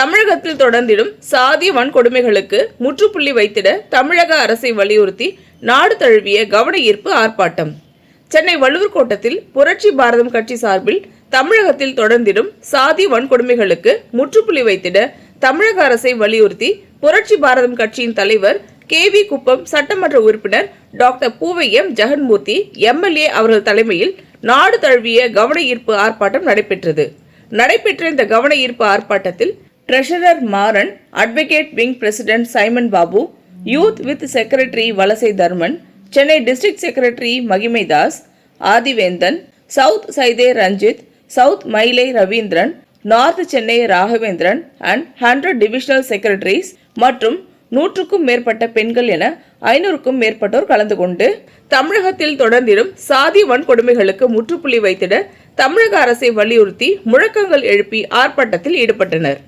தமிழகத்தில் தொடர்ந்திடும் சாதிய வன்கொடுமைகளுக்கு முற்றுப்புள்ளி வைத்திட தமிழக அரசை வலியுறுத்தி நாடு தழுவிய கவன ஈர்ப்பு ஆர்ப்பாட்டம். சென்னை வள்ளுவர் கோட்டத்தில் புரட்சி பாரதம் கட்சி சார்பில் தமிழகத்தில் தொடர்ந்திடும் சாதி வன்கொடுமைகளுக்கு முற்றுப்புள்ளி வைத்திட தமிழக அரசை வலியுறுத்தி புரட்சி பாரதம் கட்சியின் தலைவர் கே வி குப்பம் சட்டமன்ற உறுப்பினர் டாக்டர் பூவையம் ஜெகன்மூர்த்தி எம்எல்ஏ அவர்கள் தலைமையில் நாடு தழுவிய கவன ஈர்ப்பு ஆர்ப்பாட்டம் நடைபெற்றது. நடைபெற்ற இந்த கவன ஈர்ப்பு ஆர்ப்பாட்டத்தில் treasurer Maran advocate wing president Simon Babu youth with secretary Valasai Dharman Chennai district secretary Magimaidas Adhivendhan south Saidai Ranjith south Mylai Ravindran north Chennai Raghavendran and hundred divisional secretaries மற்றும் நூற்றுக்கும் மேற்பட்ட பெண்கள் என ஐநூறுக்கும் மேற்பட்டோர் கலந்து கொண்டு தமிழகத்தில் தொடர்ந்திடும் சாதி வன்கொடுமைகளுக்கு முற்றுப்புள்ளி வைத்திட தமிழக அரசை வலியுறுத்தி முழக்கங்கள் எழுப்பி ஆர்ப்பாட்டத்தில் ஈடுபட்டனர்.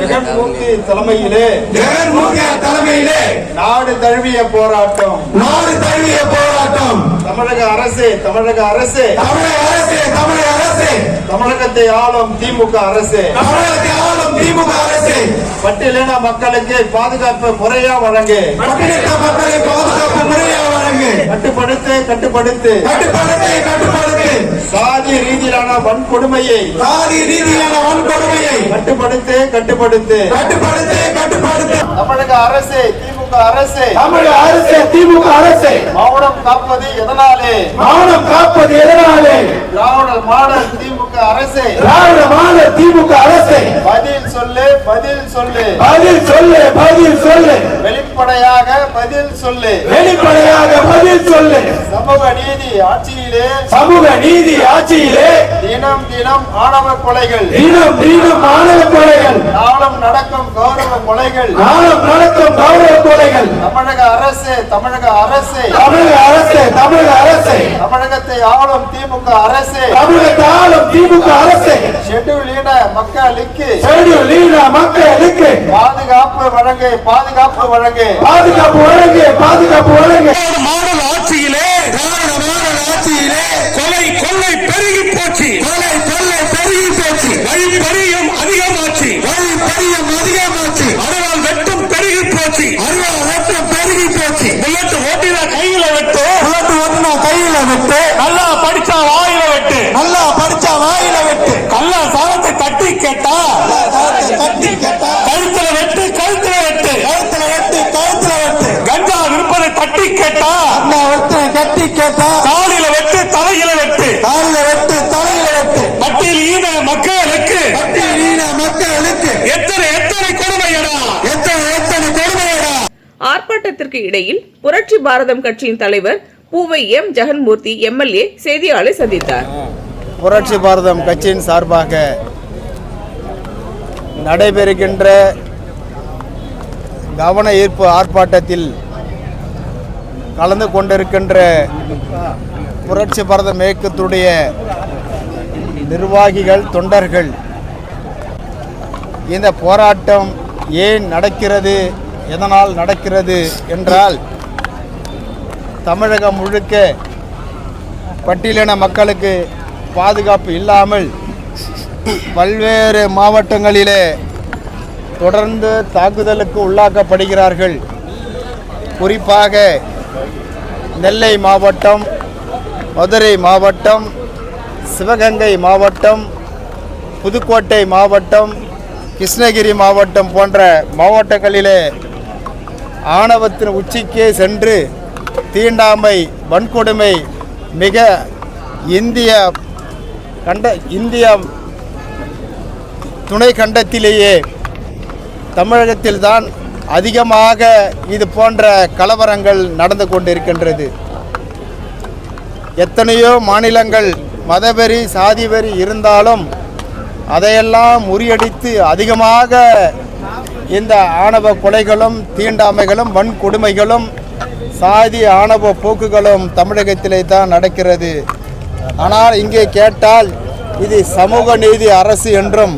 ஜெகன்மோகன் தலைமையிலே நாடு தழுவிய போராட்டம். நாடு தழுவிய போராட்டம். தமிழக அரசே தமிழக அரசே. தமிழக அரசு தமிழக அரசு. தமிழகத்தை ஆளும் திமுக அரசே. தமிழகத்தை ஆளும் திமுக அரசு. பட்டியலின மக்களுக்கு பாதுகாப்பு முறையா வழங்கு. பட்டியலிட்ட மக்களை பாதுகாப்பு முறையாக வழங்கு. கட்டுப்படுத்து கட்டுப்படுத்து. கட்டுப்படுத்து கட்டுப்படுத்து. சாதி ரீதியிலான வன்கொடுமையை. சாதி ரீதியிலான வன்கொடுமையை. கட்டுப்படுத்து கட்டுப்படுத்து. கட்டுப்படுத்து கட்டுப்படுத்து. தமிழக அரசே திமுக அரசே. தமிழக அரசு திமுக அரசு. மௌனம் காப்பது எதனாலே? மௌனம் காப்பது எதனாலே? திராவிட மாடல் திமுக அரசே. திராவிட மாநில திமுக அரசு. பதில் சொல்லு பதில் சொல்லு. பதில் சொல்லு பதில் சொல்லு. வெளிப்படையாக பதில் சொல்லு. வெளிப்படையாக பதில் சொல்லு. சமூக நீதி ஆட்சியிலே. சமூக நீதி ஆட்சியிலே. தினம் தினம் ஆணவ கொலைகள். தினம் தினம் மாணவ கொலைகள். நாளும் நடக்கும் கௌரவ கொலைகள். நாளும் நடக்கும் கௌரவ கொலைகள். தமிழக அரசு தமிழக அரசு. தமிழக அரசு தமிழக அரசு. தமிழகத்தை ஆளும் திமுக அரசு. தமிழக ஆளும் திமுக அரசு. ஷெட்யூல் இன மக்களுக்கு ஷெட்யூல் லீடா மக்களுக்கு பாதுகாப்பு வழங்கு பாதுகாப்பு வழங்கு. பாதுகாப்பு வழங்கு பாதுகாப்பு வழங்கு. மாடல் ஆட்சியிலே ஆட்சியிலே கொலை கொள்ளை பெருகி போச்சு. கொலை கொள்ளை பெருகி போச்சு. வழிப்பறியும் அதிகமாச்சு. வழிப்பறியும் அதிகமாச்சு. அருவாள் வெட்டும் பெருகி போச்சு. அருவாள் வெட்டும் பெருகி போச்சு. புல்லட் ஓட்டினா கையில வெட்டு புல்லட் ஓட்டினா கையில வெட்டு நல்லா படிச்சா கட்டி காலில வெட்டு தலையில வெட்டு. காலில வெட்டு தலையில வெட்டு. பட்டியல் ஈன மக்களுக்கு. பட்டியல் ஈன மக்களுக்கு. எத்தனை எத்தனை கொடுமையடா. எத்தனை எத்தனை கொடுமையடா. ஆர்ப்பாட்டத்திற்கு இடையில் புரட்சி பாரதம் கட்சியின் தலைவர் பூவை எம். ஜெகன்மூர்த்தி எம்எல்ஏ செய்தியாளரை சந்தித்தார். புரட்சி பாரதம் கட்சியின் சார்பாக நடைபெறுகின்ற கவன ஈர்ப்பு ஆர்ப்பாட்டத்தில் கலந்து கொண்டிருக்கின்ற புரட்சி பாரதம் மேற்கத்துடைய நிர்வாகிகள் தொண்டர்கள் இந்த போராட்டம் ஏன் நடக்கிறது எதனால் நடக்கிறது என்றால் தமிழகம் முழுக்க பட்டியலின மக்களுக்கு பாதுகாப்பு இல்லாமல் பல்வேறு மாவட்டங்களிலே தொடர்ந்து தாக்குதலுக்கு உள்ளாக்கப்படுகிறார்கள். குறிப்பாக நெல்லை மாவட்டம் மதுரை மாவட்டம் சிவகங்கை மாவட்டம் புதுக்கோட்டை மாவட்டம் கிருஷ்ணகிரி மாவட்டம் போன்ற மாவட்டங்களிலே ஆணவத்தின் உச்சிக்கே சென்று தீண்டாமை வன்கொடுமை மிக இந்திய கண்ட இந்திய துணை கண்டத்திலேயே தமிழகத்தில்தான் அதிகமாக இது போன்ற கலவரங்கள் நடந்து கொண்டிருக்கின்றது. எத்தனையோ மாநிலங்கள் மதவெறி சாதிவெறி இருந்தாலும் அதையெல்லாம் முறியடித்து அதிகமாக இந்த ஆணவ கொலைகளும் தீண்டாமைகளும் வன்கொடுமைகளும் சாதி ஆணவ போக்குகளும் தமிழகத்திலே தான் நடக்கிறது. ஆனால் இங்கே கேட்டால் இது சமூக நீதி அரசு என்றும்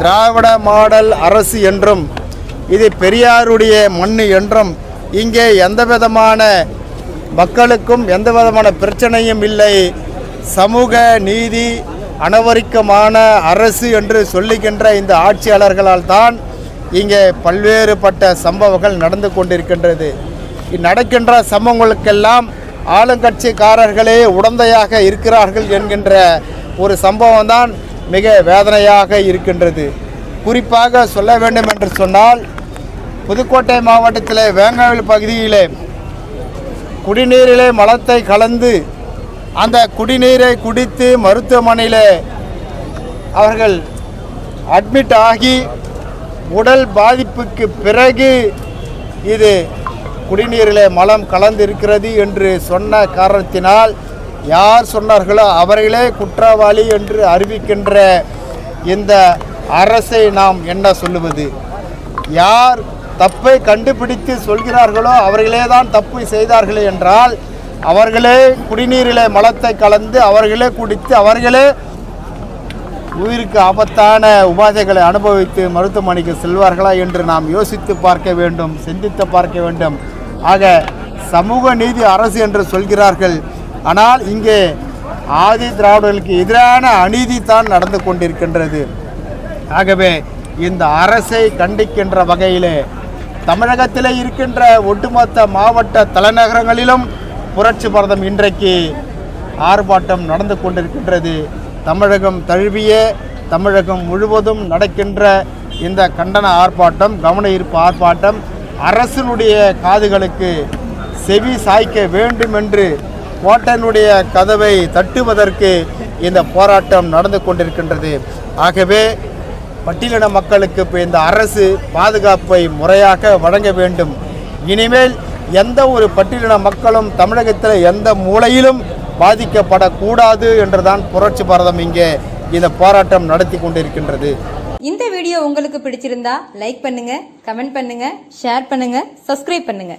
திராவிட மாடல் அரசு என்றும் இது பெரியாருடைய மண் என்றும் இங்கே எந்த விதமான மக்களுக்கும் எந்த விதமான பிரச்சனையும் இல்லை. சமூக நீதி அனவரிக்கமான அரசு என்று சொல்லுகின்ற இந்த ஆட்சியாளர்களால் தான் இங்கே பல்வேறுபட்ட சம்பவங்கள் நடந்து கொண்டிருக்கின்றது. நடக்கின்ற சம்பவங்களுக்கெல்லாம் ஆளுங்கட்சிக்காரர்களே உடந்தையாக இருக்கிறார்கள் என்கின்ற ஒரு சம்பவம் தான் மிக வேதனையாக இருக்கின்றது. குறிப்பாக சொல்ல வேண்டும் என்று சொன்னால் புதுக்கோட்டை மாவட்டத்தில் வேங்காவில் பகுதியிலே குடிநீரிலே மலத்தை கலந்து அந்த குடிநீரை குடித்து மருத்துவமனையில் அவர்கள் அட்மிட் ஆகி உடல் பாதிப்புக்கு பிறகு இது குடிநீரிலே மலம் கலந்து இருக்கிறது என்று சொன்ன காரணத்தினால் யார் சொன்னார்களோ அவர்களே குற்றவாளி என்று அறிவிக்கின்ற இந்த அரசை நாம் என்ன சொல்லுவது? யார் தப்பை கண்டுபிடித்து சொல்கிறார்களோ அவர்களே தான் தப்பு செய்தார்கள் என்றால் அவர்களே குடிநீரிலே மலத்தை கலந்து அவர்களே குடித்து அவர்களே உயிருக்கு ஆபத்தான உபாதைகளை அனுபவித்து மருத்துவமனைக்கு செல்வார்களா என்று நாம் யோசித்து பார்க்க வேண்டும் சிந்தித்து பார்க்க வேண்டும். ஆக சமூக நீதி அரசு என்று சொல்கிறார்கள். ஆனால் இங்கே ஆதி திராவிடர்களுக்கு எதிரான அநீதி தான் நடந்து கொண்டிருக்கின்றது. ஆகவே இந்த அரசை கண்டிக்கின்ற வகையிலே தமிழகத்திலே இருக்கின்ற ஒட்டுமொத்த மாவட்ட தலைநகரங்களிலும் புரட்சி பாரதம் இன்றைக்கு ஆர்ப்பாட்டம் நடந்து கொண்டிருக்கின்றது. தமிழகம் தழுவிய தமிழகம் முழுவதும் நடக்கின்ற இந்த கண்டன ஆர்ப்பாட்டம் கவன ஈர்ப்பு ஆர்ப்பாட்டம் அரசினுடைய காதுகளுக்கு செவி சாய்க்க வேண்டும் என்று கோட்டனுடைய கதவை தட்டுவதற்கு இந்த போராட்டம் நடந்து கொண்டிருக்கின்றது. ஆகவே பட்டியலின மக்களுக்கு இப்போ இந்த அரசு பாதுகாப்பை முறையாக வழங்க வேண்டும். இனிமேல் எந்த ஒரு பட்டியலின மக்களும் தமிழகத்தில் எந்த மூலையிலும் பாதிக்கப்படக்கூடாது என்றுதான் புரட்சி பாரதம் இங்கே இந்த போராட்டம் நடத்தி கொண்டிருக்கின்றது. இந்த வீடியோ உங்களுக்கு பிடிச்சிருந்தா லைக் பண்ணுங்க கமெண்ட் பண்ணுங்க ஷேர் பண்ணுங்க சப்ஸ்கிரைப் பண்ணுங்க.